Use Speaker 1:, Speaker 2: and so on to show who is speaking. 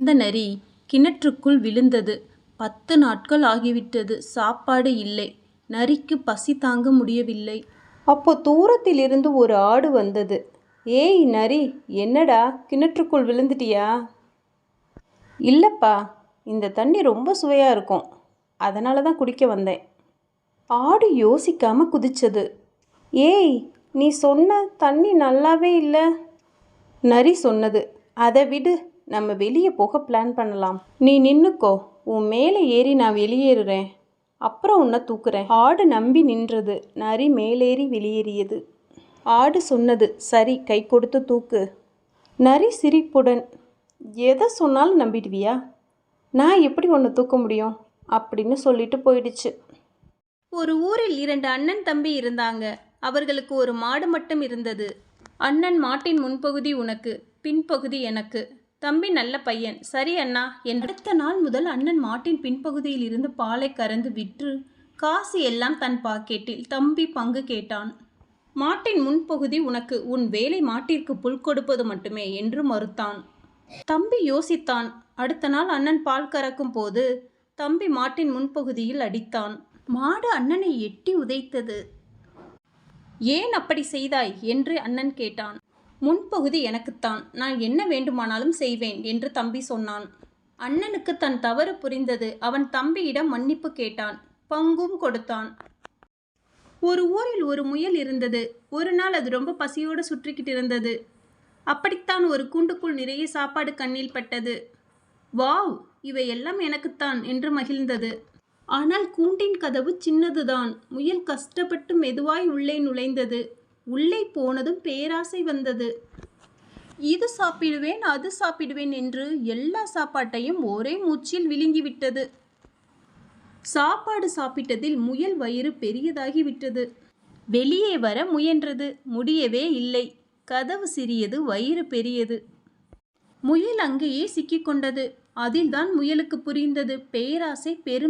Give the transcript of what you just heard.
Speaker 1: இந்த நரி கிணற்றுக்குள் விழுந்தது. பத்து நாட்கள் ஆகிவிட்டது. சாப்பாடு இல்லை. நரிக்கு பசி தாங்க முடியவில்லை. அப்போ தூரத்திலிருந்து ஒரு ஆடு வந்தது. ஏய் நரி என்னடா? கிணற்றுக்குள் விழுந்துட்டியா? இல்லைப்பா இந்த தண்ணி ரொம்ப சுவையாக இருக்கும். அதனால தான் குடிக்க வந்தேன். ஆடு யோசிக்காம குதிச்சது. ஏய் நீ சொன்ன தண்ணி நல்லாவே இல்லை. நரி சொன்னது. அதை விடு. நம்ம வெளியே போக பிளான் பண்ணலாம். நீ நின்னுக்கோ. உன் மேலே ஏறி நான் வெளியேறுறேன். அப்புறம் உன்னை தூக்குறேன். ஆடு நம்பி நின்றது. நரி மேலேறி வெளியேறியது. ஆடு சொன்னது சரி கை கொடுத்து தூக்கு. நரி சிரிப்புடன் எதை சொன்னாலும் நம்பிடுவியா? நான் எப்படி ஒன்று தூக்க முடியும்? அப்படின்னு சொல்லிட்டு போயிடுச்சு. ஒரு ஊரில் இரண்டு அண்ணன் தம்பி இருந்தாங்க. அவர்களுக்கு ஒரு மாடு மட்டும் இருந்தது. அண்ணன் மாட்டின் முன்பகுதி உனக்கு பின்பகுதி எனக்கு. தம்பி நல்ல பையன். சரி அண்ணா என் அடுத்த நாள் முதல் அண்ணன் மாட்டின் பின்பகுதியில் இருந்து பாலை கறந்து விற்று காசு எல்லாம் தன் பாக்கெட்டில் தம்பி பங்கு கேட்டான். மாட்டின் முன்பகுதி உனக்கு உன் வேலை மாட்டிற்கு புல் கொடுப்பது மட்டுமே என்று மறுத்தான். தம்பி யோசித்தான். அடுத்த நாள் அண்ணன் பால் கறக்கும் போது தம்பி மாட்டின் முன்பகுதியில் அடித்தான். மாடு அண்ணனை எட்டி உதைத்தது. ஏன் அப்படி செய்தாய்? என்று அண்ணன் கேட்டான். முன்பகுதி எனக்குத்தான். நான் என்ன வேண்டுமானாலும் செய்வேன் என்று தம்பி சொன்னான். அண்ணனுக்கு தன் தவறு புரிந்தது. அவன் தம்பியிடம் மன்னிப்பு கேட்டான். பங்கும் கொடுத்தான். ஒரு ஊரில் ஒரு முயல் இருந்தது. ஒரு நாள் அது ரொம்ப பசியோடு சுற்றிக்கிட்டு இருந்தது. அப்படித்தான் ஒரு கூண்டுக்குள் நிறைய சாப்பாடு கண்ணில் பட்டது. வாவ்! இவை எல்லாம் எனக்குத்தான் என்று மகிழ்ந்தது. ஆனால் கூண்டின் கதவு சின்னதுதான். முயல் கஷ்டப்பட்டு மெதுவாய் உள்ளே நுழைந்தது. உள்ளே போனதும் பேராசை வந்தது. இது சாப்பிடுவேன் அது சாப்பிடுவேன் என்று எல்லா சாப்பாட்டையும் ஒரே மூச்சில் விழுங்கிவிட்டது. சாப்பாடு சாப்பிட்டதில் முயல் வயிறு பெரியதாகிவிட்டது. வெளியே வர முயன்றது முடியவே இல்லை. கதவு சிறியது வயிறு பெரியது. முயல் அங்கேயே சிக்கிக்கொண்டது. அதில்தான் முயலுக்கு புரிந்தது. பேராசை பெரும்